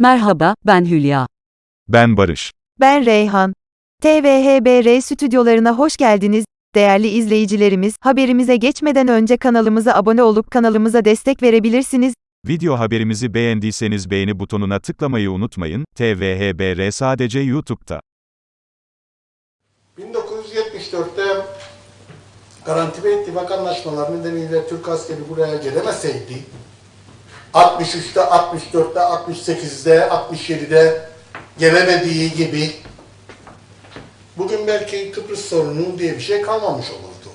Merhaba, ben Hülya. Ben Barış. Ben Reyhan. TVHBR stüdyolarına hoş geldiniz. Değerli izleyicilerimiz, haberimize geçmeden önce kanalımıza abone olup kanalımıza destek verebilirsiniz. Video haberimizi beğendiyseniz beğeni butonuna tıklamayı unutmayın. TVHBR sadece YouTube'da. 1974'te Garanti ve İttifak Anlaşmaları nedeniyle Türk askeri buraya gelemeseydi, 63'te, 64'te, 68'de, 67'de gelemediği gibi bugün belki Kıbrıs sorunu diye bir şey kalmamış olurdu.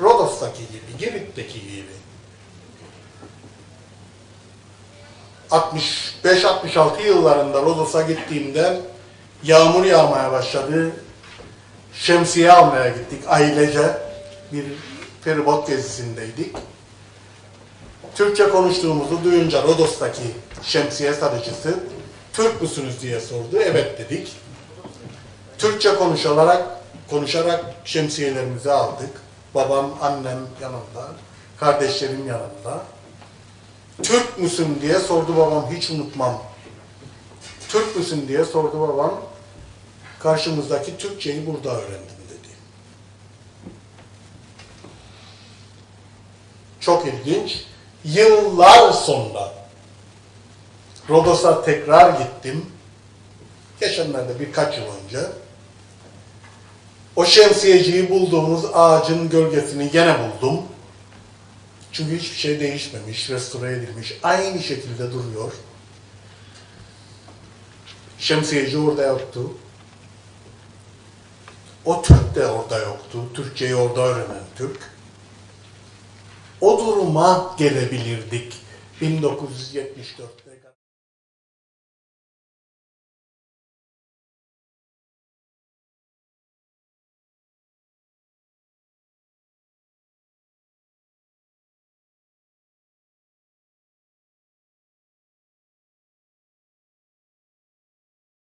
Rodos'taki gibi, Girit'teki gibi. 65-66 yıllarında Rodos'a gittiğimde yağmur yağmaya başladı. Şemsiye almaya gittik ailece. Bir feribot gezisindeydik. Türkçe konuştuğumuzu duyunca Rodos'taki şemsiye satıcısı Türk müsünüz diye sordu. Evet dedik. Türkçe konuşarak konuşarak şemsiyelerimizi aldık. Babam, annem yanımda, kardeşlerim yanımda. Türk müsün diye sordu babam hiç unutmam. Türk müsün diye sordu babam. Karşımızdaki Türkçeyi burada öğrendim dedi. Çok ilginç. Yıllar sonra Rodos'a tekrar gittim. Geçenlerde birkaç yıl önce. O şemsiyeciyi bulduğumuz ağacın gölgesini gene buldum. Çünkü hiçbir şey değişmemiş, restore edilmiş. Aynı şekilde duruyor. Şemsiyeci orada yoktu. O Türk de orada yoktu. Türkçeyi orada öğrenen Türk. O duruma gelebilirdik 1974'te.